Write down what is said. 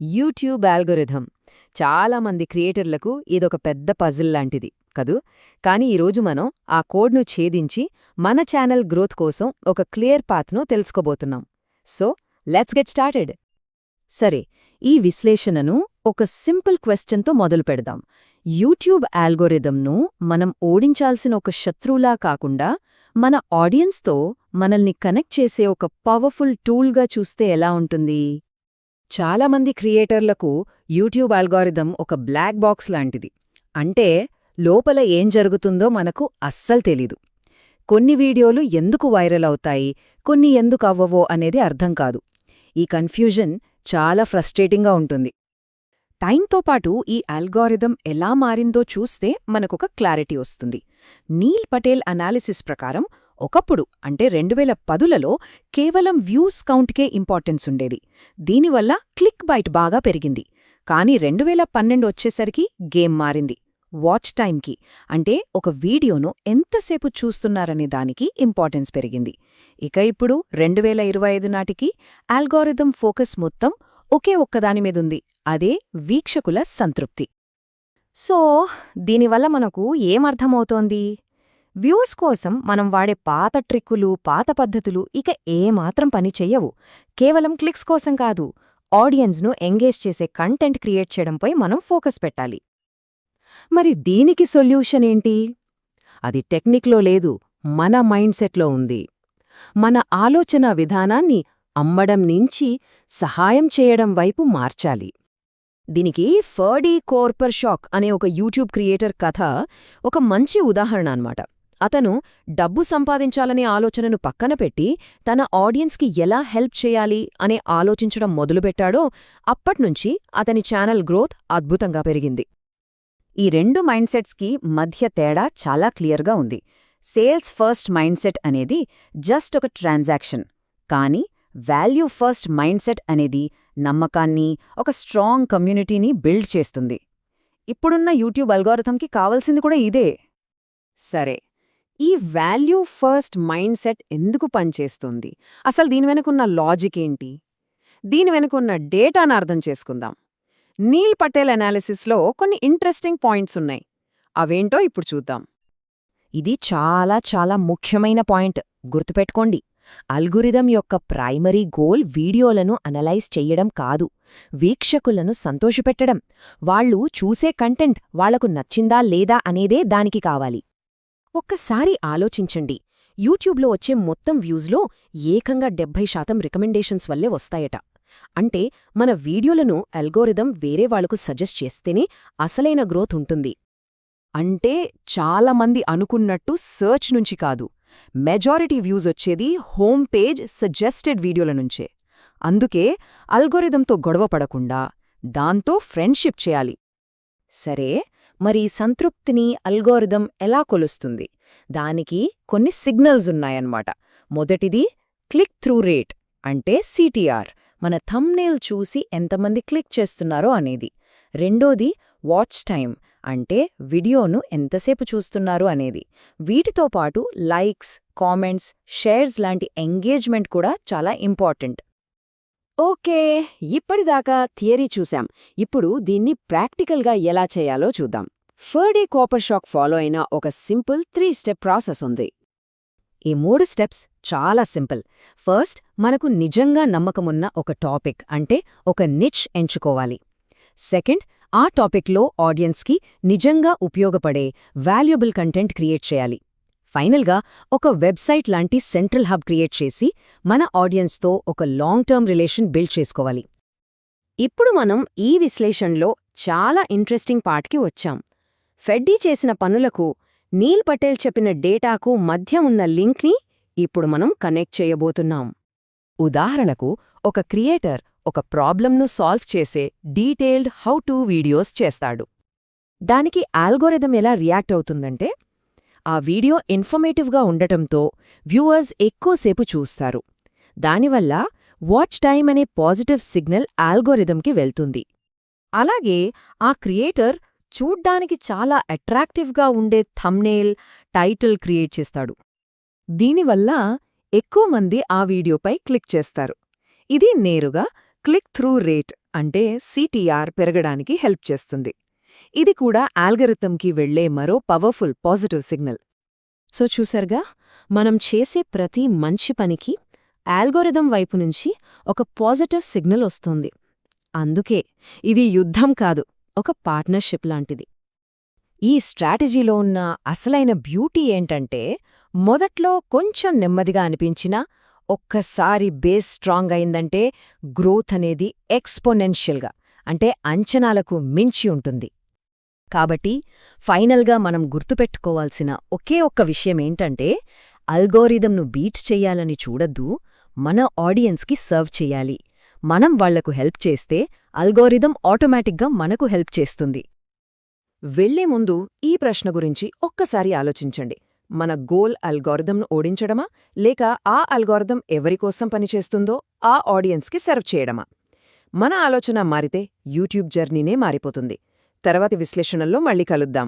YouTube algorithm చాలామంది క్రియేటర్లకు ఇదొక పెద్ద పజిల్ లాంటిది కదూ? కానీ ఈరోజు మనం ఆ కోడ్ను ఛేదించి మన ఛానల్ గ్రోత్ కోసం ఒక క్లియర్ పాత్ను తెలుసుకోబోతున్నాం. So let's get started! సరే ఈ విశ్లేషణను ఒక సింపుల్ క్వశ్చన్తో మొదలు పెడదాం. యూట్యూబ్ ఆల్గోరిథంను మనం ఓడించాల్సిన ఒక శత్రువులా కాకుండా మన ఆడియన్స్తో మనల్ని కనెక్ట్ చేసే ఒక పవర్ఫుల్ టూల్గా చూస్తే ఎలా ఉంటుంది? చాలామంది క్రియేటర్లకు యూట్యూబ్ అల్గారిథం ఒక బ్లాక్ బాక్స్ లాంటిది. అంటే లోపల ఏం జరుగుతుందో మనకు అస్సలు తెలీదు. కొన్ని వీడియోలు ఎందుకు వైరల్ అవుతాయి కొన్ని ఎందుకు అవ్వవో అనేది అర్థం కాదు. ఈ కన్ఫ్యూజన్ చాలా ఫ్రస్ట్రేటింగ్గా ఉంటుంది. టైంతో పాటు ఈ అల్గారిథం ఎలా మారిందో చూస్తే మనకొక క్లారిటీ వస్తుంది. నీల్ పటేల్ అనాలిసిస్ ప్రకారం ఒకప్పుడు అంటే రెండువేల పదులలో కేవలం వ్యూస్ కౌంట్కే ఇంపార్టెన్స్ ఉండేది. దీనివల్ల క్లిక్ బైట్ బాగా పెరిగింది. కానీ రెండువేల పన్నెండు వచ్చేసరికి గేమ్ మారింది. వాచ్ టైంకి అంటే ఒక వీడియోను ఎంతసేపు చూస్తున్నారనే దానికి ఇంపార్టెన్స్ పెరిగింది. ఇక ఇప్పుడు రెండువేల ఇరవై ఐదు నాటికి ఆల్గోరిథం ఫోకస్ మొత్తం ఒకే ఒక్కదాని మీదుంది అదే వీక్షకుల సంతృప్తి. సో దీనివల్ల మనకు ఏమర్థమవుతోంది వ్యూస్ కోసం మనం వాడే పాత ట్రిక్కులు పాత పద్ధతులు ఇక ఏమాత్రం పని చెయ్యవు. కేవలం క్లిక్స్ కోసం కాదు ఆడియన్స్ను ఎంగేజ్ చేసే కంటెంట్ క్రియేట్ చేయడంపై మనం ఫోకస్ పెట్టాలి. మరి దీనికి సొల్యూషన్ ఏంటి? అది టెక్నిక్లో లేదు మన మైండ్ సెట్లో ఉంది. మన ఆలోచన విధానాన్ని అమ్మడం నుంచి సహాయం చేయడం వైపు మార్చాలి. దీనికి ఫర్డీ కోర్పర్ షాక్ అనే ఒక యూట్యూబ్ క్రియేటర్ కథ ఒక మంచి ఉదాహరణ అన్నమాట. అతను డబ్బు సంపాదించాలనే ఆలోచనను పక్కన పెట్టి తన ఆడియన్స్కి ఎలా హెల్ప్ చేయాలి అనే ఆలోచించడం మొదలుపెట్టాడో అప్పట్నుంచి అతని ఛానల్ గ్రోత్ అద్భుతంగా పెరిగింది. ఈ రెండు మైండ్సెట్స్కి మధ్య తేడా చాలా క్లియర్గా ఉంది. సేల్స్ ఫస్ట్ మైండ్సెట్ అనేది జస్ట్ ఒక ట్రాన్సాక్షన్. కానీ వాల్యూ ఫస్ట్ మైండ్సెట్ అనేది నమ్మకాన్ని ఒక స్ట్రాంగ్ కమ్యూనిటీని బిల్డ్ చేస్తుంది. ఇప్పుడున్న యూట్యూబ్ అల్గోరథంకి కావలసింది కూడా ఇదే. సరే ఈ వాల్యూ ఫస్ట్ మైండ్ సెట్ ఎందుకు పనిచేస్తుంది? అసలు దీని వెనుకున్న లాజిక్ ఏంటి? దీని వెనుకున్న డేటాను అర్థం చేసుకుందాం. నీల్ పటేల్ అనాలిసిస్లో కొన్ని ఇంట్రెస్టింగ్ పాయింట్స్ ఉన్నాయి. అవేంటో ఇప్పుడు చూద్దాం. ఇది చాలా చాలా ముఖ్యమైన పాయింట్. గుర్తుపెట్టుకోండి. అల్గురిథం యొక్క ప్రైమరీ గోల్ వీడియోలను అనలైజ్ చెయ్యడం కాదు. వీక్షకులను సంతోషపెట్టడం. వాళ్ళు చూసే కంటెంట్ వాళ్ళకు నచ్చిందా లేదా అనేదే దానికి కావాలి. ఒక్కసారి ఆలోచించండి. యూట్యూబ్లో వచ్చే మొత్తం వ్యూస్లో ఏకంగా డెబ్భై శాతం రికమెండేషన్స్ వల్లే వస్తాయట. అంటే మన వీడియోలను అల్గోరిథం వేరే వాళ్ళకు సజెస్ట్ చేస్తేనే అసలైన గ్రోత్ ఉంటుంది. అంటే చాలామంది అనుకున్నట్టు సర్చ్ నుంచి కాదు మెజారిటీ వ్యూస్ వచ్చేది హోమ్ పేజ్ సజెస్టెడ్ వీడియోల నుంచే. అందుకే అల్గోరిథంతో గొడవ పడకుండా దాంతో ఫ్రెండ్షిప్ చేయాలి. సరే మరి సంతృప్తిని అల్గోరిథం ఎలా కొలుస్తుంది? దానికి కొన్ని సిగ్నల్స్ ఉన్నాయన్నమాట. మొదటిది క్లిక్ త్రూ రేట్ అంటే సిటీఆర్ మన థమ్నేల్ చూసి ఎంతమంది క్లిక్ చేస్తున్నారో అనేది. రెండోది వాచ్ టైం అంటే వీడియోను ఎంతసేపు చూస్తున్నారు అనేది. వీటితో పాటు లైక్స్ కామెంట్స్ షేర్స్ లాంటి ఎంగేజ్మెంట్ కూడా చాలా ఇంపార్టెంట్. ఓకే ఇప్పటిదాకా థియరీ చూశాం. ఇప్పుడు దీన్ని ప్రాక్టికల్గా ఎలా చేయాలో చూద్దాం. ఫర్డే కాపర్ షాక్ ఫాలో అయిన ఒక సింపుల్ త్రీ స్టెప్ ప్రాసెస్ ఉంది. ఈ మూడు స్టెప్స్ చాలా సింపుల్. ఫస్ట్ మనకు నిజంగా నమ్మకమున్న ఒక టాపిక్ అంటే ఒక నిచ్ ఎంచుకోవాలి. సెకండ్ ఆ టాపిక్లో ఆడియన్స్కి నిజంగా ఉపయోగపడే వాల్యుబుల్ కంటెంట్ క్రియేట్ చేయాలి. ఫైనల్గా ఒక వెబ్సైట్ లాంటి సెంట్రల్ హబ్ క్రియేట్ చేసి మన ఆడియన్స్తో ఒక లాంగ్ టర్మ్ రిలేషన్ బిల్డ్ చేసుకోవాలి. ఇప్పుడు మనం ఈ విశ్లేషణలో చాలా ఇంట్రెస్టింగ్ పార్ట్కి వచ్చాం. ఫెడ్డీ చేసిన పనులకు నీల్ పటేల్ చెప్పిన డేటాకు మధ్య ఉన్న లింక్ని ఇప్పుడు మనం కనెక్ట్ చేయబోతున్నాం. ఉదాహరణకు ఒక క్రియేటర్ ఒక ప్రాబ్లంను సాల్వ్ చేసే డీటెయిల్డ్ హౌ టు వీడియోస్ చేస్తాడు. దానికి ఆల్గోరిథం ఎలా రియాక్ట్ అవుతుందంటే ఆ వీడియో ఇన్ఫర్మేటివ్గా ఉండటంతో వ్యూవర్స్ ఎక్కువసేపు చూస్తారు. దానివల్ల వాచ్ టైం అనే పాజిటివ్ సిగ్నల్ ఆల్గోరిథంకి వెళ్తుంది. అలాగే ఆ క్రియేటర్ చూడ్డానికి చాలా అట్రాక్టివ్గా ఉండే థమ్నేల్ టైటిల్ క్రియేట్ చేస్తాడు. దీనివల్ల ఎక్కువ మంది ఆ వీడియోపై క్లిక్ చేస్తారు. ఇది నేరుగా క్లిక్ త్రూ రేట్ అంటే సిటీఆర్ పెరగడానికి హెల్ప్ చేస్తుంది. ఇది కూడా ఆల్గరిథంకి వెళ్ళే మరో పవర్ఫుల్ పాజిటివ్ సిగ్నల్. సో చూసారుగా మనం చేసే ప్రతి మంచి పనికి ఆల్గోరిథం వైపు నుంచి ఒక పాజిటివ్ సిగ్నల్ వస్తుంది. అందుకే ఇది యుద్ధం కాదు ఒక పార్ట్నర్షిప్ లాంటిది. ఈ స్ట్రాటజీలో ఉన్న అసలైన బ్యూటీ ఏంటంటే మొదట్లో కొంచెం నెమ్మదిగా అనిపించినా ఒక్కసారి బేస్ స్ట్రాంగ్ అయిందంటే గ్రోత్ అనేది ఎక్స్పోనెన్షియల్గా అంటే అంచనాలకు మించి ఉంటుంది. కాబట్టి ఫైనల్గా మనం గుర్తుపెట్టుకోవాల్సిన ఒకే ఒక్క విషయమేంటంటే అల్గోరిథంను బీట్ చెయ్యాలని చూడద్దు మన ఆడియన్స్కి సర్వ్ చెయ్యాలి మనం వాళ్ళకు హెల్ప్ చేస్తే అల్గోరిథం ఆటోమేటిక్గా మనకు హెల్ప్ చేస్తుంది. వెళ్ళే ముందు ఈ ప్రశ్న గురించి ఒక్కసారి ఆలోచించండి. మన గోల్ అల్గోరిథంను ఓడించడమా లేక ఆ అల్గోరిథం ఎవరికోసం పనిచేస్తుందో ఆ ఆడియన్స్కి సర్వ్ చేయడమా? మన ఆలోచన మారితే యూట్యూబ్ జర్నీనే మారిపోతుంది. తర్వాతి విశ్లేషణల్లో మళ్ళీ కలుద్దాం.